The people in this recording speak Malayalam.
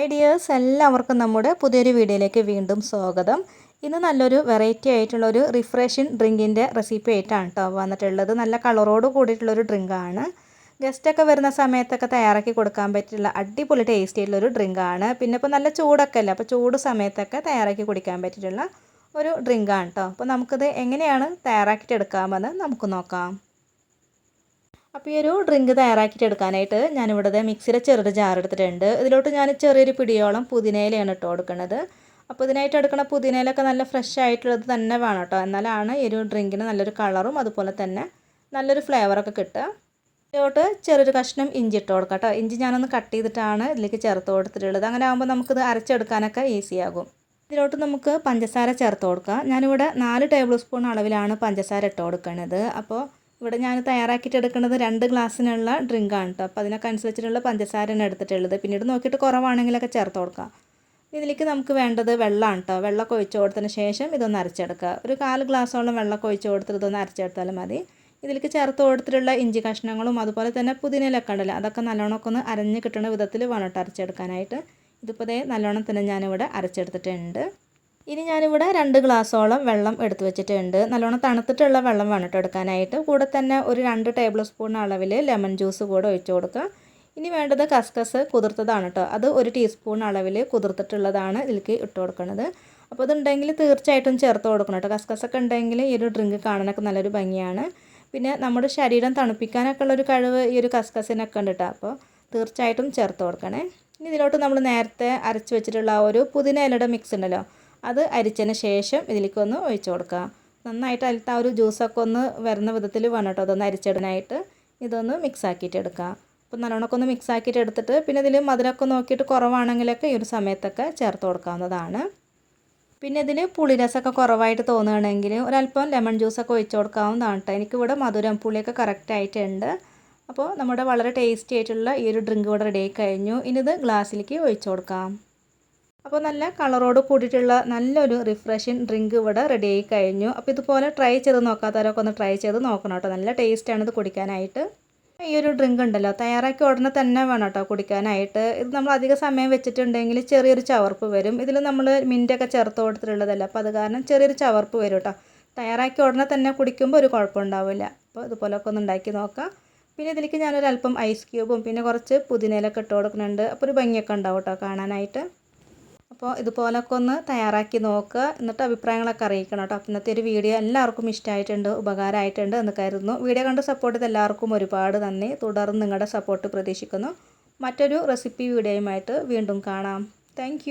ഹായ് ഡിയേഴ്സ് എല്ലാവർക്കും നമ്മുടെ പുതിയൊരു വീഡിയോയിലേക്ക് വീണ്ടും സ്വാഗതം. ഇന്ന് നല്ലൊരു വെറൈറ്റി ആയിട്ടുള്ള ഒരു റിഫ്രഷിങ് ഡ്രിങ്കിന്റെ റെസിപ്പി ആയിട്ടാണ് കേട്ടോ വന്നിട്ടുള്ളത്. നല്ല കളറോട് കൂടിയിട്ടുള്ളൊരു ഡ്രിങ്കാണ് ഗസ്റ്റൊക്കെ വരുന്ന സമയത്തൊക്കെ തയ്യാറാക്കി കൊടുക്കാൻ പറ്റിയുള്ള അടിപൊളി ടേസ്റ്റ് ആയിട്ടുള്ളൊരു ഡ്രിങ്കാണ് പിന്നെ ഇപ്പോൾ നല്ല ചൂടൊക്കെ അല്ലേ? അപ്പോൾ ചൂട് സമയത്തൊക്കെ തയ്യാറാക്കി കുടിക്കാൻ പറ്റിയിട്ടുള്ള ഒരു ഡ്രിങ്കാണ് കേട്ടോ അപ്പോൾ നമുക്കിത് എങ്ങനെയാണ് തയ്യാറാക്കിയിട്ട് എടുക്കാമെന്ന് നമുക്ക് നോക്കാം. അപ്പോൾ ഈ ഒരു ഡ്രിങ്ക് തയ്യാറാക്കിയിട്ട് എടുക്കാനായിട്ട് ഞാനിവിടെ മിക്സിയുടെ ചെറിയൊരു ജാർ എടുത്തിട്ടുണ്ട്. ഇതിലോട്ട് ഞാൻ ചെറിയൊരു പിടിയോളം പുതിനയിലയാണ് ഇട്ട് കൊടുക്കുന്നത് അപ്പോൾ ഇതിനായിട്ട് എടുക്കുന്ന പുതിനയിലൊക്കെ നല്ല ഫ്രഷ് ആയിട്ടുള്ളത് തന്നെ വേണം കേട്ടോ എന്നാലാണ് ഈ ഒരു ഡ്രിങ്കിന് നല്ലൊരു കളറും അതുപോലെ തന്നെ നല്ലൊരു ഫ്ലേവറൊക്കെ കിട്ടുക. ഇതിലോട്ട് ചെറിയൊരു കഷ്ണം ഇഞ്ചി ഇട്ട് കൊടുക്കാം കേട്ടോ ഇഞ്ചി ഞാനൊന്ന് കട്ട് ചെയ്തിട്ടാണ് ഇതിലേക്ക് ചേർത്ത് കൊടുത്തിട്ടുള്ളത്. അങ്ങനെ ആകുമ്പോൾ നമുക്കിത് അരച്ചെടുക്കാനൊക്കെ ഈസി ആകും. ഇതിലോട്ട് നമുക്ക് പഞ്ചസാര ചേർത്ത് കൊടുക്കാം. ഞാനിവിടെ നാല് ടേബിൾ സ്പൂൺ അളവിലാണ് പഞ്ചസാര ഇട്ട് കൊടുക്കുന്നത് അപ്പോൾ ഇവിടെ ഞാൻ തയ്യാറാക്കിയിട്ട് എടുക്കുന്നത് രണ്ട് ഗ്ലാസ്സിനുള്ള ഡ്രിങ്കാണ് കേട്ടോ അപ്പോൾ അതിനൊക്കെ അനുസരിച്ചിട്ടുള്ള പഞ്ചസാരയാണ് എടുത്തിട്ടുള്ളത്. പിന്നീട് നോക്കിയിട്ട് കുറവാണെങ്കിലൊക്കെ ചേർത്ത് കൊടുക്കാം. ഇതിലേക്ക് നമുക്ക് വേണ്ടത് വെള്ളമാണ് കേട്ടോ വെള്ളമൊക്കെ ഒഴിച്ച് കൊടുത്തതിന് ശേഷം ഇതൊന്ന് അരച്ചെടുക്കുക. ഒരു കാൽ ഗ്ലാസ്സോളം വെള്ളമൊക്കെ ഒഴിച്ച് കൊടുത്തിട്ട് ഇതൊന്ന് അരച്ചെടുത്താലും മതി. ഇതിലേക്ക് ചേർത്ത് കൊടുത്തിട്ടുള്ള ഇഞ്ചി കഷ്ണങ്ങളും അതുപോലെ തന്നെ പുതിനയിലൊക്കെ ഉണ്ടല്ലോ അതൊക്കെ നല്ലോണമൊക്കെ ഒന്ന് അരഞ്ഞ് കിട്ടുന്ന വിധത്തിൽ വേണം കേട്ടോ അരച്ചെടുക്കാനായിട്ട്. ഇതിപ്പോൾ ഇതേ നല്ലോണം തന്നെ ഞാനിവിടെ അരച്ചെടുത്തിട്ടുണ്ട്. ഇനി ഞാനിവിടെ രണ്ട് ഗ്ലാസ്സോളം വെള്ളം എടുത്തു വെച്ചിട്ടുണ്ട്. നല്ലോണം തണുത്തിട്ടുള്ള വെള്ളം വേണം എടുക്കാനായിട്ട്. കൂടെ തന്നെ ഒരു രണ്ട് ടേബിൾ സ്പൂൺ അളവിൽ ലെമൺ ജ്യൂസ് കൂടെ ഒഴിച്ചു കൊടുക്കുക. ഇനി വേണ്ടത് കസ്കസ് കുതിർത്തതാണ് കേട്ടോ. അത് ഒരു ടീസ്പൂൺ അളവിൽ കുതിർത്തിട്ടുള്ളതാണ് ഇതിലേക്ക് ഇട്ട് കൊടുക്കുന്നത് അപ്പോൾ അതുണ്ടെങ്കിൽ തീർച്ചയായിട്ടും ചേർത്ത് കൊടുക്കണം കേട്ടോ. കസ്കസൊക്കെ ഉണ്ടെങ്കിൽ ഈ ഒരു ഡ്രിങ്ക് കാണാനൊക്കെ നല്ലൊരു ഭംഗിയാണ്. പിന്നെ നമ്മുടെ ശരീരം തണുപ്പിക്കാനൊക്കെ ഉള്ളൊരു കഴിവ് ഈ ഒരു കസ്കസിനൊക്കെ ഉണ്ട് കേട്ടോ. അപ്പോൾ തീർച്ചയായിട്ടും ചേർത്ത് കൊടുക്കണേ. ഇനി ഇതിലോട്ട് നമ്മൾ നേരത്തെ അരച്ച് വെച്ചിട്ടുള്ള ആ ഒരു പുതിന ഇലയുടെ മിക്സ് ഉണ്ടല്ലോ. അത് അരിച്ചതിന് ശേഷം ഇതിലേക്ക് ഒന്ന് ഒഴിച്ച് കൊടുക്കുക. നന്നായിട്ട് അതിലത്തെ ആ ഒരു ജ്യൂസൊക്കെ ഒന്ന് വരുന്ന വിധത്തിൽ വേണം കേട്ടോ. അതൊന്ന് അരിച്ചിടാനായിട്ട് ഇതൊന്ന് മിക്സ് ആക്കിയിട്ട് എടുക്കുക. അപ്പോൾ നല്ലോണമൊക്കെ ഒന്ന് മിക്സ് ആക്കിയിട്ട് എടുത്തിട്ട് പിന്നെ ഇതിൽ മധുരമൊക്കെ നോക്കിയിട്ട് കുറവാണെങ്കിലൊക്കെ ഈ ഒരു സമയത്തൊക്കെ ചേർത്ത് കൊടുക്കാവുന്നതാണ്. പിന്നെ ഇതിൽ പുളിരസമൊക്കെ കുറവായിട്ട് തോന്നുകയാണെങ്കിൽ ഒരല്പം ലെമൺ ജ്യൂസൊക്കെ ഒഴിച്ച് കൊടുക്കാവുന്നതാണ് കേട്ടോ. എനിക്കിവിടെ മധുരം പുളിയൊക്കെ കറക്റ്റ് ആയിട്ടുണ്ട്. അപ്പോൾ നമ്മുടെ വളരെ ടേസ്റ്റി ആയിട്ടുള്ള ഈ ഒരു ഡ്രിങ്ക് ഇവിടെ റെഡി ആയി കഴിഞ്ഞു. ഇനി ഇത് ഗ്ലാസ്സിലേക്ക് ഒഴിച്ചു കൊടുക്കാം. അപ്പോൾ നല്ല കളറോട് കൂടിയിട്ടുള്ള നല്ലൊരു റിഫ്രഷിങ് ഡ്രിങ്ക് ഇവിടെ റെഡി ആയി കഴിഞ്ഞു. അപ്പോൾ ഇതുപോലെ ട്രൈ ചെയ്ത് നോക്കാത്തവരൊക്കെ ഒന്ന് ട്രൈ ചെയ്ത് നോക്കണം കേട്ടോ. നല്ല ടേസ്റ്റാണ് ഇത് കുടിക്കാനായിട്ട്. ഈ ഒരു ഡ്രിങ്ക് ഉണ്ടല്ലോ തയ്യാറാക്കി ഉടനെ തന്നെ വേണം കേട്ടോ കുടിക്കാനായിട്ട്. ഇത് നമ്മൾ അധിക സമയം വെച്ചിട്ടുണ്ടെങ്കിൽ ചെറിയൊരു ചവർപ്പ് വരും. ഇതിൽ നമ്മൾ മിന്റൊക്കെ ചേർത്ത് കൊടുത്തിട്ടുള്ളതല്ല അപ്പോൾ അത് കാരണം ചെറിയൊരു ചവർപ്പ് വരും കേട്ടോ. തയ്യാറാക്കി ഉടനെ തന്നെ കുടിക്കുമ്പോൾ ഒരു കുഴപ്പമുണ്ടാവില്ല. അപ്പോൾ ഇതുപോലൊക്കെ ഒന്ന് ഉണ്ടാക്കി നോക്കാം. പിന്നെ ഇതിലേക്ക് ഞാനൊരു അല്പം ഐസ് ക്യൂബും പിന്നെ കുറച്ച് പുതിനയിലൊക്കെ ഇട്ട് കൊടുക്കുന്നുണ്ട്. അപ്പോൾ ഒരു ഭംഗിയൊക്കെ ഉണ്ടാവും കേട്ടോ കാണാനായിട്ട്. അപ്പോൾ ഇതുപോലൊക്കെ ഒന്ന് തയ്യാറാക്കി നോക്കുക. എന്നിട്ട് അഭിപ്രായങ്ങളൊക്കെ അറിയിക്കണം കേട്ടോ. ഇന്നത്തെ ഒരു വീഡിയോ എല്ലാവർക്കും ഇഷ്ടമായിട്ടുണ്ട് ഉപകാരമായിട്ടുണ്ട് എന്ന് കരുതുന്നു. വീഡിയോ കണ്ട് സപ്പോർട്ട് എല്ലാവർക്കും ഒരുപാട് നന്ദി. തുടർന്ന് നിങ്ങളുടെ സപ്പോർട്ട് പ്രതീക്ഷിക്കുന്നു. മറ്റൊരു റെസിപ്പി വീഡിയോയുമായിട്ട് വീണ്ടും കാണാം. താങ്ക്